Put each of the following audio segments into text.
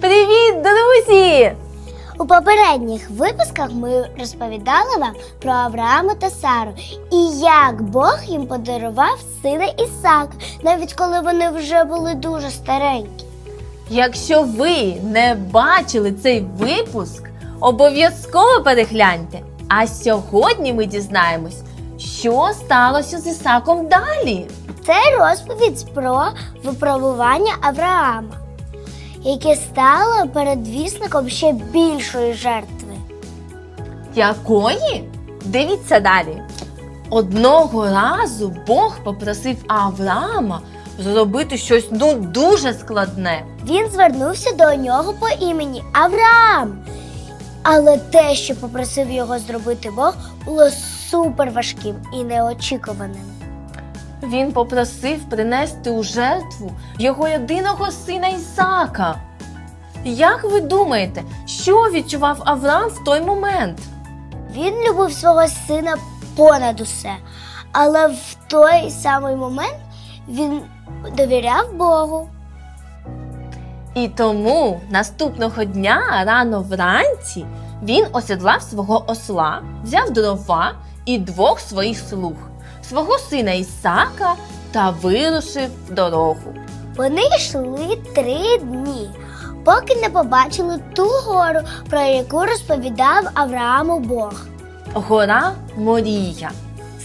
Привіт, друзі! У попередніх випусках ми розповідали вам про Авраама та Сару і як Бог їм подарував сина Ісаак, навіть коли вони вже були дуже старенькі. Якщо ви не бачили цей випуск, обов'язково перегляньте. А сьогодні ми дізнаємось, що сталося з Ісаком далі. Це розповідь про випробування Авраама, яке стало передвісником ще більшої жертви. Якої? Дивіться далі. Одного разу Бог попросив Авраама зробити щось ну дуже складне. Він звернувся до нього по імені Авраам. Але те, що попросив його зробити Бог, було супер важким і неочікуваним. Він попросив принести у жертву його єдиного сина Ісака. Як ви думаєте, що відчував Авраам в той момент? Він любив свого сина понад усе, але в той самий момент він довіряв Богу. І тому наступного дня рано вранці він осідлав свого осла, взяв дрова і двох своїх слуг, свого сина Ісака та вирушив в дорогу. Вони йшли три дні, поки не побачили ту гору, про яку розповідав Аврааму Бог. Гора Морія.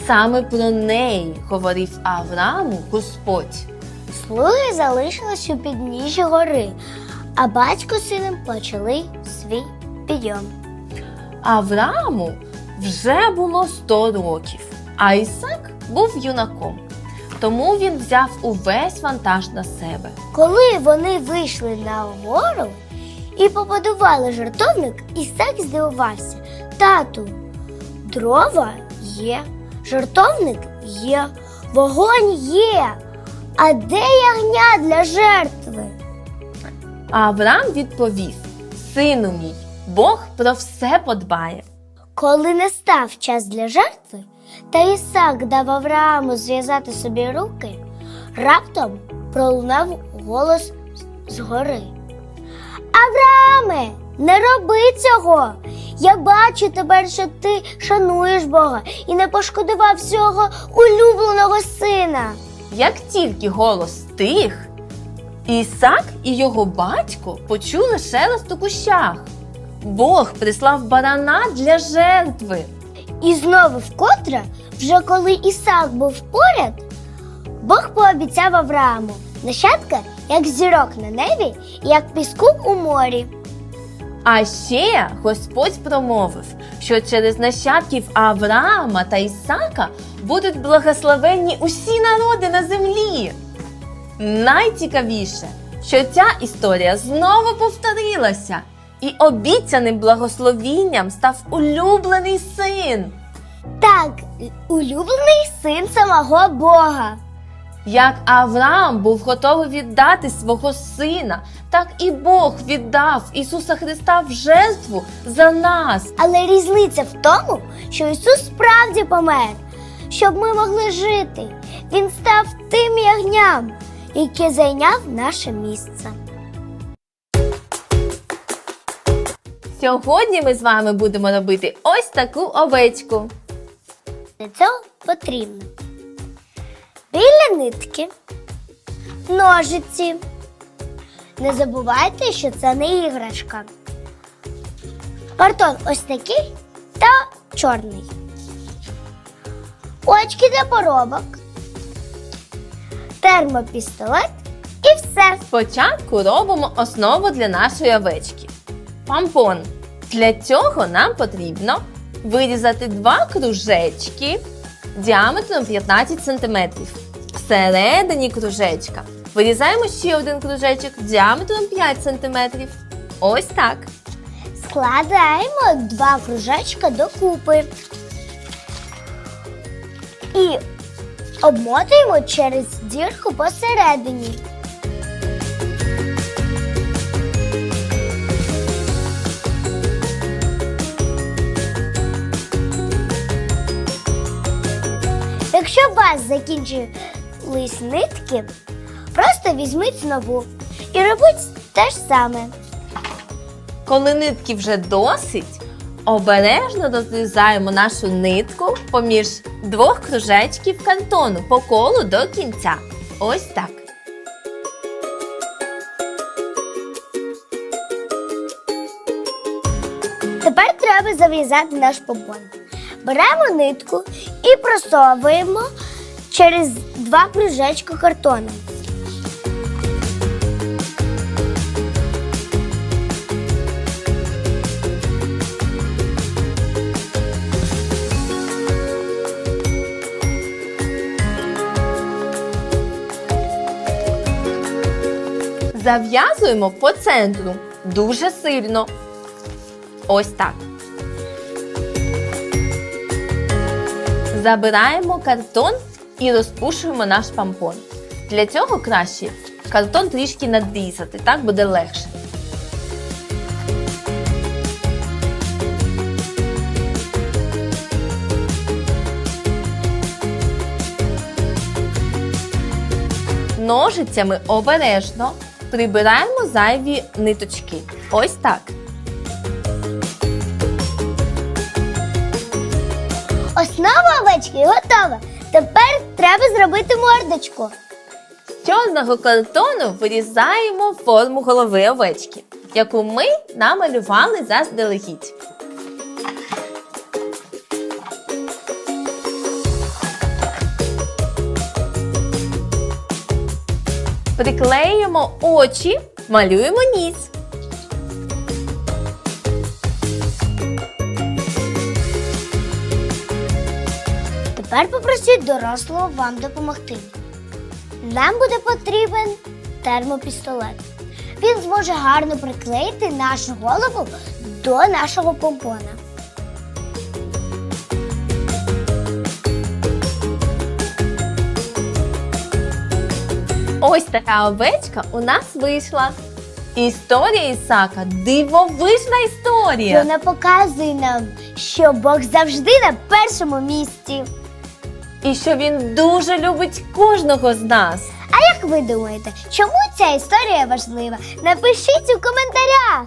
Саме про неї говорив Аврааму Господь. Слуги залишились у підніжжі гори, а батько з сином почали свій підйом. Аврааму вже було 100 років, а Ісак був юнаком. Тому він взяв увесь вантаж на себе. Коли вони вийшли на гору і побудували жартовник, Ісак здивувався. Тату, дрова є, жартовник є, вогонь є. А де ягня для жертви? А Авраам відповів: Сину мій, Бог про все подбає. Коли не став час для жертви, та Ісак дав Аврааму зв'язати собі руки, раптом пролунав голос з гори. Аврааме, не роби цього! Я бачу тепер, що ти шануєш Бога і не пошкодував свого улюбленого сина. Як тільки голос стих, Ісак і його батько почули шелест у кущах. Бог прислав барана для жертви. І знову вкотре, вже коли Ісак був поряд, Бог пообіцяв Аврааму нащадка, як зірок на небі і як піску у морі. А ще Господь промовив, що через нащадків Авраама та Ісака будуть благословенні усі народи на землі. Найцікавіше, що ця історія знову повторилася, і обіцяним благословінням став улюблений син. Так, улюблений син самого Бога. Як Авраам був готовий віддати свого сина, так і Бог віддав Ісуса Христа в жертву за нас. Але різниця в тому, що Ісус справді помер, щоб ми могли жити. Він став тим ягням, яке зайняв наше місце. Сьогодні ми з вами будемо робити ось таку овечку. Для цього потрібно біля нитки, ножиці. Не забувайте, що це не іграшка. Картон ось такий та чорний. Очки для поробок. Термопістолет і все. Спочатку робимо основу для нашої овечки. Пампон. Для цього нам потрібно вирізати два кружечки діаметром 15 см. Всередині кружечка вирізаємо ще один кружечок діаметром 5 см. Ось так. Складаємо два кружечка докупи. І обмотуємо через дірку посередині. Якщо у вас закінчились нитки, просто візьміть нову і робіть те ж саме. Коли нитки вже досить, обережно розрізаємо нашу нитку поміж двох кружечків картону по колу до кінця. Ось так. Тепер треба зав'язати наш помпон. Беремо нитку і просовуємо через два кружечка картону. Зав'язуємо по центру дуже сильно. Ось так. Забираємо картон і розпушуємо наш пампон. Для цього краще картон трішки надрізати, так буде легше. Ножицями обережно прибираємо зайві ниточки. Ось так. Основа овечки готова. Тепер треба зробити мордочку. З чорного картону вирізаємо форму голови овечки, яку ми намалювали заздалегідь. Приклеїмо очі, малюємо ніс. Тепер попросіть дорослого вам допомогти. Нам буде потрібен термопістолет. Він зможе гарно приклеїти нашу голову до нашого помпона. Ось така овечка у нас вийшла. Історія Ісака дивовижна історія. Вона показує нам, що Бог завжди на першому місці. І що він дуже любить кожного з нас. А як ви думаєте, чому ця історія важлива? Напишіть у коментарях.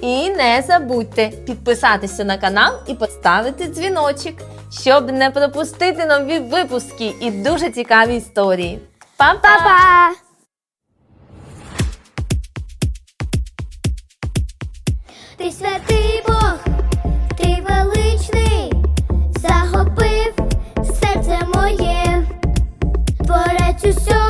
І не забудьте підписатися на канал і поставити дзвіночок, щоб не пропустити нові випуски і дуже цікаві історії. Па-па! Ти святий Бог, tu seras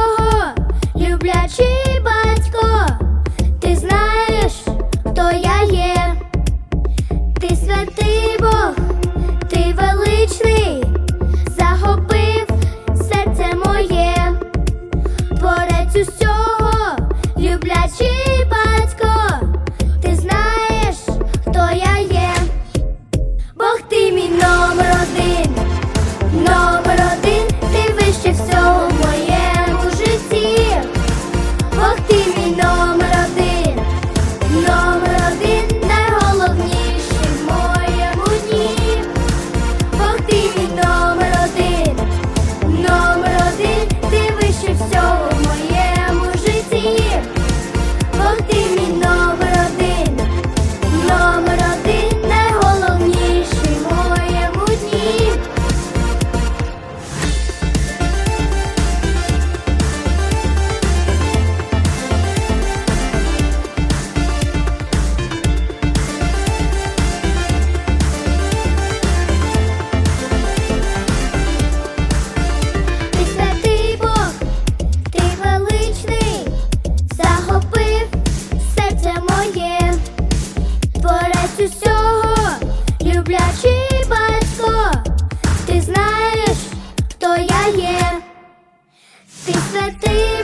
ти святий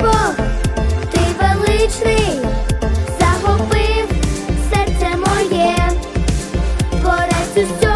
ти величний, захопив серце моє, творець усього.